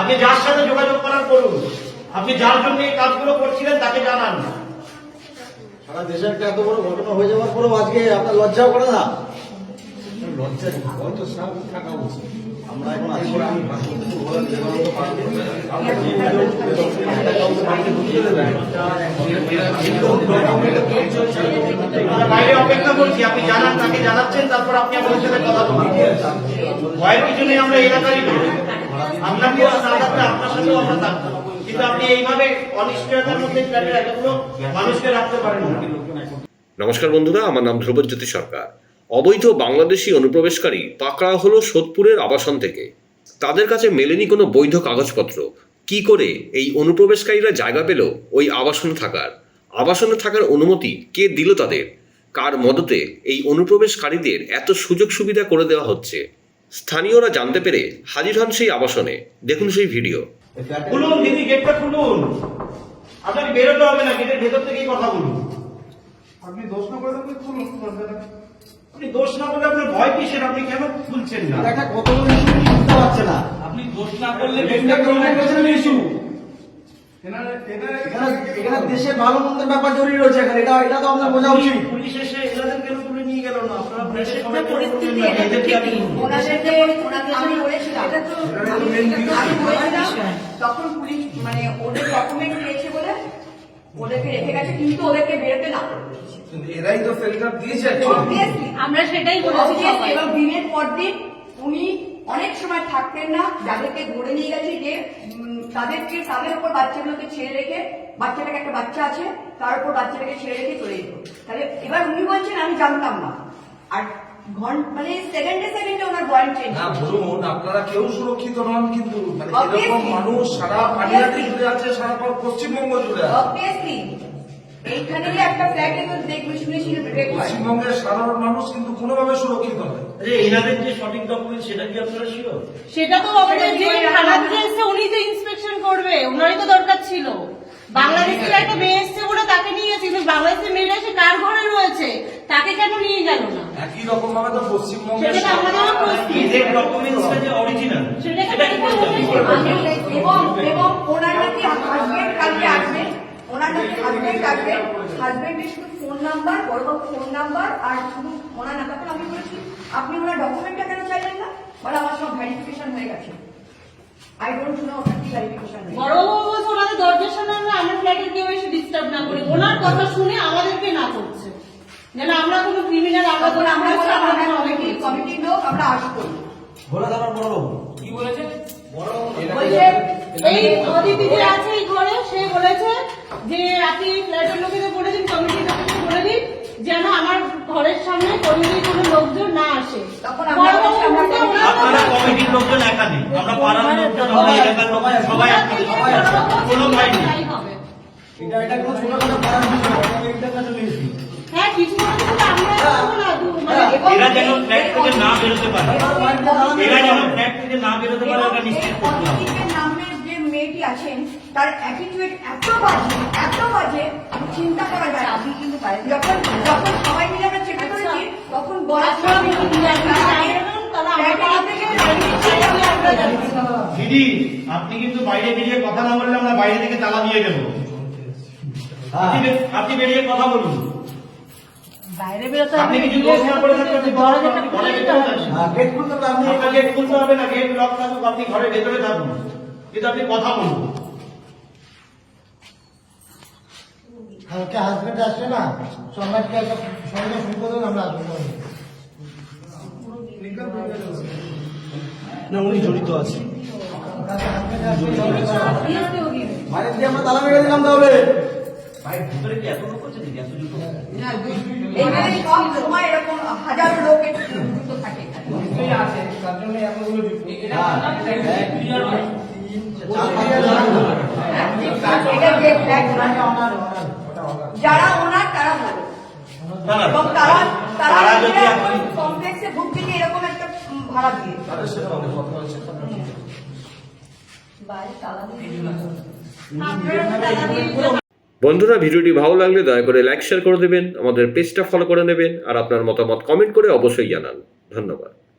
আপনি যার সাথে যোগাযোগ করার করুন। আপনি যার জন্য এই কাজগুলো করছিলেন তাকে জানান। সারা দেশে একটা এত বড় ঘটনা হয়ে যাওয়ার পরেও আজকে আপনার লজ্জাও করে না? লজ্জা হয়তো থাকা উচিত। আমরা এখন আছি। বাইরে অপেক্ষা করছি আপনি জানান তাকে জানাচ্ছেন তারপর আপনি আমাদের সাথে কথা বলুন ভয়ের কিছু নেই আমরা এলাকারই নমস্কার বন্ধুরা, আমার নাম ধ্রুবজ্যোতি সরকার। অবৈধ বাংলাদেশি অনুপ্রবেশকারী পাকড়া হলো সোদপুরের আবাসন থেকে। তাদের কাছে মেলেনি কোনো বৈধ কাগজপত্র। কি করে এই অনুপ্রবেশকারীরা জায়গা পেল ওই আবাসনে থাকার? আবাসনে থাকার অনুমতি কে দিল তাদের? কার মদতে এই অনুপ্রবেশকারীদের এত সুযোগ সুবিধা করে দেওয়া হচ্ছে? স্থানীয়রা জানতে পেরে হাজির হন সেই আবাসনে। দেখুন সেই ভিডিও। খুলুন দিদি গেটটা খুলুন। আপনাকে বেরোতে হবে না গেটের ভেতর থেকেই কথা বলুন। আপনি দোষ না করে খুলুন আপনি দোষ না করলে আপনার ভয় কিসের? আপনি কেন খুলছেন না? একটা কত শুনতে পাচ্ছে না। আপনি দোষ না করলে issue। এনারা এনারা এখানে দেশের ভালো মন্দের ব্যাপার জড়িয়ে রয়েছে এখানে এটা এটা তো আপনার বোঝা উচিত। পুলিশ এসে তখন পুলিশ মানে ওদের ডকুমেন্ট পেয়েছে বলে ওদেরকে রেখে গেছে কিন্তু ওদেরকে বেরোতে না এরাই তো দিয়েছে। আমরা সেটাই বলেছি। এবং দিনের পর দিন উনি অনেক সময় থাকতেন না যাদেরকে ধরে নিয়ে গেছে যে তাদেরকে তাদের উপর বাচ্চাগুলোকে ছেড়ে রেখে বাচ্চাটাকে একটা বাচ্চা আছে তার উপর বাচ্চাটাকে ছেড়ে রেখে চলে যেত। তাহলে এবার উনি বলছেন আমি জানতাম না। আর মানে সেকেন্ডে সেকেন্ডে ওনার চেঞ্জ না বলুন আপনারা কেউ সুরক্ষিত নন কিন্তু মানে এরকম মানুষ সারা জুড়ে আছে সারা পশ্চিমবঙ্গ জুড়ে আছে। অবভিয়াসলি এইখানে একটা ফ্ল্যাটে তো দেখবে শুনে শুনে ব্রেক হয়। পশ্চিমবঙ্গের সাধারণ মানুষ কিন্তু কোনোভাবে সুরক্ষিত নয়। এনাদের যে সঠিক ডকুমেন্ট সেটা কি আপনারা শিওর সেটা তো আমাদের যে থানা থেকে এসছে উনি তো ইন্সপেকশন করবে ওনারই তো দরকার ছিল। বাংলাদেশের একটা মেয়ে এসছে বলে তাকে নিয়ে গেছে কিন্তু বাংলাদেশের মেয়েরা সে কার ঘরে রয়েছে? তাকে কেন নিয়ে গেল না? একই রকম ভাবে তো পশ্চিমবঙ্গের সেটা তো আমাদেরও প্রশ্ন। এদের ডকুমেন্টসটা যে অরিজিনাল সেটা কি বলতে হবে? আমি- এবং এবং ওনার নাকি হাজবেন্ড কালকে আসবেন ওনার নাকি হাজবেন্ড আসবেন হাজবেন্ডের শুধু ফোন নাম্বার বড় বড় ফোন নাম্বার আর শুধু ওনার না তখন আমি বলেছি আপনি ওনার ডকুমেন্টটা কেন চাইলেন না? বলে আমার সব ভেরিফিকেশন হয়ে গেছে। আই ডোন্ট নো ওটা কি ভেরিফিকেশন বড়বাবু ওনাদের দরজার সামনে আমরা আমার ফ্ল্যাটের কেউ এসে ডিস্টার্ব না করি। ওনার কথা শুনে আমাদেরকে না করছে। যেন আমরা কোনো ক্রিমিনাল আমরা আমরা কমিটির লোক আমরা আসব। বলে দাঁড়ান বড় কি বলেছে? বলছে এই অদিতি যে আছে এই ঘরে সে বলেছে যে আপনি ফ্ল্যাটের লোকেদের বলে দিন কমিটির লোকেদের বলে দিন যেন আমার ঘরের সামনে কমিটির কোনো লোকজন না আসে। আপনারা কথা- কমিটির লোকজন একাধিক। আমরা পাড়ার লোকজন আমরা এলাকার লোক সবাই কোনো নেই। এটা এটা কোনো ছোটখাটো হ্যাঁ কিছু না কিছু তো আমরা করব না দু- মানে এবং এরা যেন ফ্ল্যাট থেকে না বেরোতে পারে। এরা যেন ফ্ল্যাট থেকে না বেরোতে পারে এটা নিশ্চিত করতে হবে। মেয়েটি আছেন তার অ্যাটিটিউড এত বাজে এত বাজে চিন্তা করা যায় আপনি কিন্তু যখন যখন সবাই মিলে আমরা চেক করেছি তখন আচ্ছা, আমি আমরা যাচ্ছি। দিদি আপনি কিন্তু বাইরে বেরিয়ে কথা না বললে আমরা বাইরে থেকে তালা দিয়ে দেবো আপনি বেরিয়ে কথা বলুন। বাইরে বেরোতে আপনি হবে কিছু দরজাটা খুলে দিতে হবে। হ্যাঁ গেট খুলতে হবে না গেট লক থাকুক আপনি ঘরের ভেতরে থাকুন। কিন্তু আপনি কথা বলুন। কালকে হাজবেন্ড আসবে না সবাইকে একটা সঙ্গে ফোন করে আমরা আসব না উনি জড়িত আছে। বাইরে দিয়ে আমরা তালা মেরে দিলাম তাহলে। ভিতরে কি এত লোক আছে দিদি এত জুতো এখানে সব সময় এরকম হাজারো লোক থাকে। এখানে। হ্যাঁ এক, দুই, চার, যারা ওনার তারা ভালো। এবং তারা তারা কমপ্লেক্সে ভুগছে যে এরকম একটা ভাড়া দিয়ে। বন্ধুরা ভিডিওটি ভালো লাগলে দয়া করে লাইক শেয়ার করে দেবেন আমাদের পেজটা ফলো করে নেবেন আর আপনার মতামত কমেন্ট করে অবশ্যই জানান। ধন্যবাদ।